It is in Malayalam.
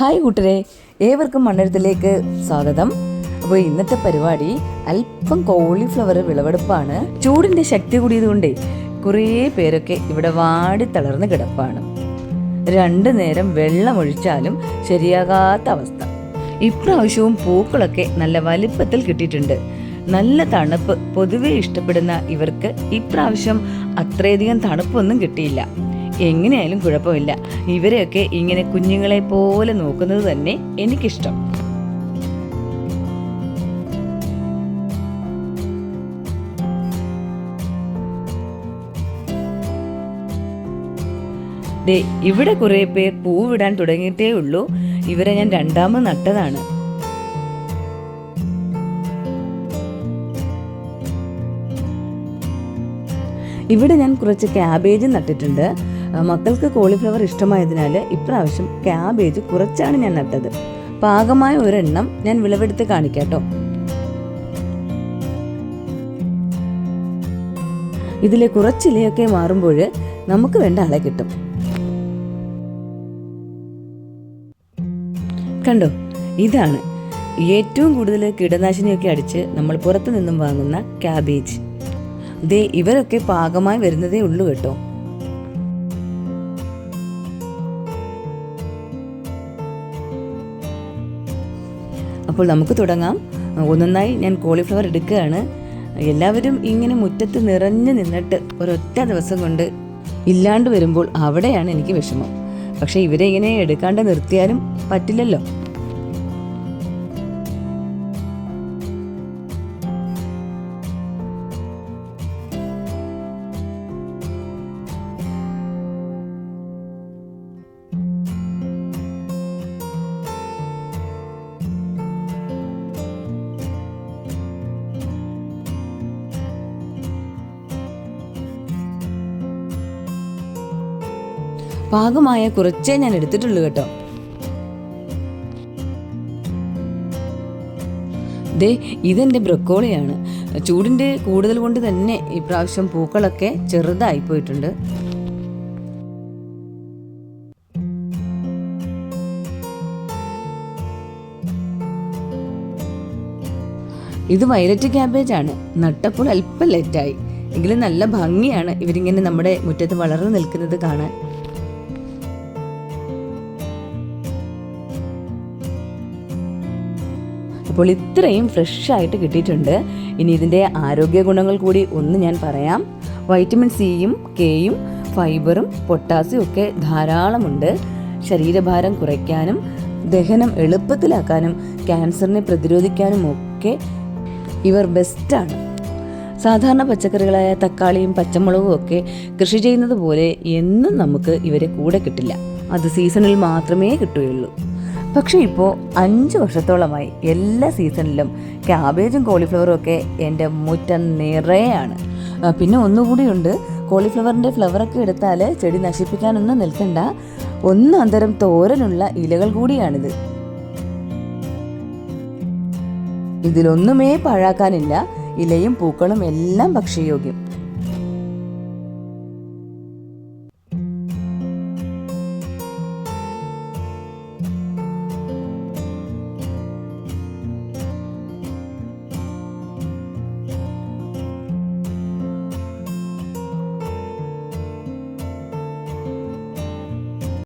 ഹായ് കൂട്ടരെ ഏവർക്കും മണ്ണെഴുത്തിലേക്ക് സ്വാഗതം. അപ്പോൾ ഇന്നത്തെ പരിപാടി അല്പം കോളിഫ്ലവർ വിളവെടുപ്പാണ്. ചൂടിന്റെ ശക്തി കൂടിയതുകൊണ്ടേ കുറേ പേരൊക്കെ ഇവിടെ വാടി തളർന്ന് കിടപ്പാണ്. രണ്ട് നേരം വെള്ളമൊഴിച്ചാലും ശരിയാകാത്ത അവസ്ഥ. ഇപ്രാവശ്യവും പൂക്കളൊക്കെ നല്ല വലിപ്പത്തിൽ കിട്ടിയിട്ടുണ്ട്. നല്ല തണുപ്പ് പൊതുവെ ഇഷ്ടപ്പെടുന്ന ഇവർക്ക് ഇപ്രാവശ്യം അത്രയധികം തണുപ്പൊന്നും കിട്ടിയില്ല. എങ്ങനെയായാലും കുഴപ്പമില്ല. ഇവരെയൊക്കെ ഇങ്ങനെ കുഞ്ഞുങ്ങളെ പോലെ നോക്കുന്നത് തന്നെ എനിക്കിഷ്ടം. ദേ ഇവിടെ കുറേ പേർ പൂവിടാൻ തുടങ്ങിയിട്ടേ ഉള്ളൂ. ഇവരെ ഞാൻ രണ്ടാമത് നട്ടതാണ്. ഇവിടെ ഞാൻ കുറച്ച് ക്യാബേജ് നട്ടിട്ടുണ്ട്. മക്കൾക്ക് കോളിഫ്ലവർ ഇഷ്ടമായതിനാൽ ഇപ്രാവശ്യം ക്യാബേജ് കുറച്ചാണ് ഞാൻ നട്ടത്. പാകമായ ഒരെണ്ണം ഞാൻ വിളവെടുത്ത് കാണിക്കാട്ടോ. ഇതിലെ കുറച്ചിലയൊക്കെ മാറുമ്പോൾ നമുക്ക് വേണ്ട ആളെ കിട്ടും. കണ്ടോ? ഇതാണ് ഏറ്റവും കൂടുതൽ കീടനാശിനിയൊക്കെ അടിച്ച് നമ്മൾ പുറത്തു നിന്നും വാങ്ങുന്ന ക്യാബേജ് ദേ ഇവരൊക്കെ പാകമായി വരുന്നതേ ഉള്ളൂ കേട്ടോ. അപ്പോൾ നമുക്ക് തുടങ്ങാം. ഒന്നൊന്നായി ഞാൻ കോളിഫ്ലവർ എടുക്കുകയാണ്. എല്ലാവരും ഇങ്ങനെ മുറ്റത്ത് നിറഞ്ഞു നിന്നിട്ട് ഒരൊറ്റ ദിവസം കൊണ്ട് ഇല്ലാണ്ട് വരുമ്പോൾ അവിടെയാണ് എനിക്ക് വിഷമം. പക്ഷേ ഇവരെ ഇങ്ങനെ എടുക്കാണ്ട് നിർത്തിയാലും പറ്റില്ലല്ലോ. പാകമായ കുറച്ചേ ഞാൻ എടുത്തിട്ടുള്ളൂ കേട്ടോ. ദേ ഇതെന്റെ ബ്രക്കോളിയാണ്. ചൂടിന്റെ കൂടുതൽ കൊണ്ട് തന്നെ ഇപ്രാവശ്യം പൂക്കളൊക്കെ ചെറുതായി പോയിട്ടുണ്ട്. ഇത് വയലറ്റ് ക്യാബേജ് ആണ്. നട്ടപ്പോൾ അല്പം ലേറ്റായി എങ്കിലും നല്ല ഭംഗിയാണ് ഇവരിങ്ങനെ നമ്മുടെ മുറ്റത്ത് വളർന്നു നിൽക്കുന്നത് കാണാൻ. അപ്പോൾ ഇത്രയും ഫ്രഷ് ആയിട്ട് കിട്ടിയിട്ടുണ്ട്. ഇനി ഇതിന്റെ ആരോഗ്യ ഗുണങ്ങൾ കൂടി ഒന്ന് ഞാൻ പറയാം. വൈറ്റമിൻ സിയും കെയും ഫൈബറും പൊട്ടാസ്യം ഒക്കെ ധാരാളമുണ്ട്. ശരീരഭാരം കുറയ്ക്കാനും ദഹനം എളുപ്പത്തിലാക്കാനും ക്യാൻസറിനെ പ്രതിരോധിക്കാനും ഒക്കെ ഇവർ ബെസ്റ്റാണ് സാധാരണ പച്ചക്കറികളായ തക്കാളിയും പച്ചമുളകും ഒക്കെ കൃഷി ചെയ്യുന്നത് പോലെ എന്നും നമുക്ക് ഇവരെ കൂടെ കിട്ടില്ല. അത് സീസണിൽ മാത്രമേ കിട്ടുകയുള്ളൂ. പക്ഷേ ഇപ്പോൾ അഞ്ച് വർഷത്തോളമായി എല്ലാ സീസണിലും ക്യാബേജും കോളിഫ്ലവറും ഒക്കെ എന്റെ മുറ്റം നിറയാണ്. പിന്നെ ഒന്നുകൂടിയുണ്ട് കോളിഫ്ലവറിന്റെ ഫ്ലവറൊക്കെ എടുത്താൽ ചെടി നശിപ്പിക്കാനൊന്നും നിൽക്കണ്ട. ഒന്ന് അന്തരം തോരനുള്ള ഇലകൾ കൂടിയാണിത്. ഇതിലൊന്നുമേ പാഴാക്കാനില്ല. ഇലയും പൂക്കളും എല്ലാം ഭക്ഷ്യയോഗ്യം.